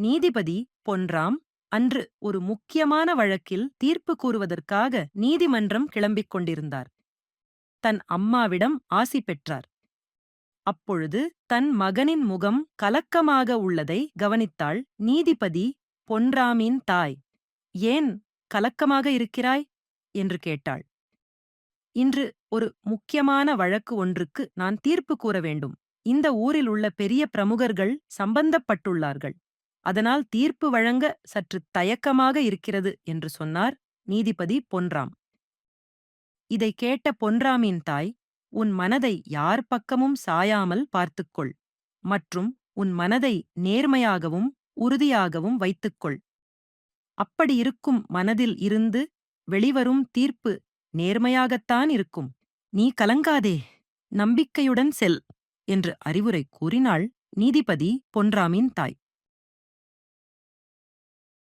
நீதிபதி பொன்ராம் அன்று ஒரு முக்கியமான வழக்கில் தீர்ப்பு கூறுவதற்காக நீதிமன்றம் கிளம்பிக் கொண்டிருந்தார். தன் அம்மாவிடம் ஆசி பெற்றார். அப்பொழுது தன் மகனின் முகம் கலக்கமாக உள்ளதை கவனித்தாள் நீதிபதி பொன்ராமின் தாய். ஏன் கலக்கமாக இருக்கிறாய்? என்று கேட்டாள். இன்று ஒரு முக்கியமான வழக்கு ஒன்றுக்கு நான் தீர்ப்பு கூற வேண்டும். இந்த ஊரில் உள்ள பெரிய பிரமுகர்கள் சம்பந்தப்பட்டுள்ளார்கள். அதனால் தீர்ப்பு வழங்க சற்று தயக்கமாக இருக்கிறது என்று சொன்னார் நீதிபதி பொன்ராம் இதை கேட்ட பொன்ராமின் தாய் உன் மனதை யார் பக்கமும் சாயாமல் பார்த்துக்கொள் மற்றும் உன் மனதை நேர்மையாகவும் உறுதியாகவும் வைத்துக்கொள். அப்படியிருக்கும் மனதில் இருந்து வெளிவரும் தீர்ப்பு நேர்மையாகத்தான் இருக்கும். நீ கலங்காதே நம்பிக்கையுடன் செல் என்று அறிவுரை கூறினாள் நீதிபதி பொன்ராமின் தாய்.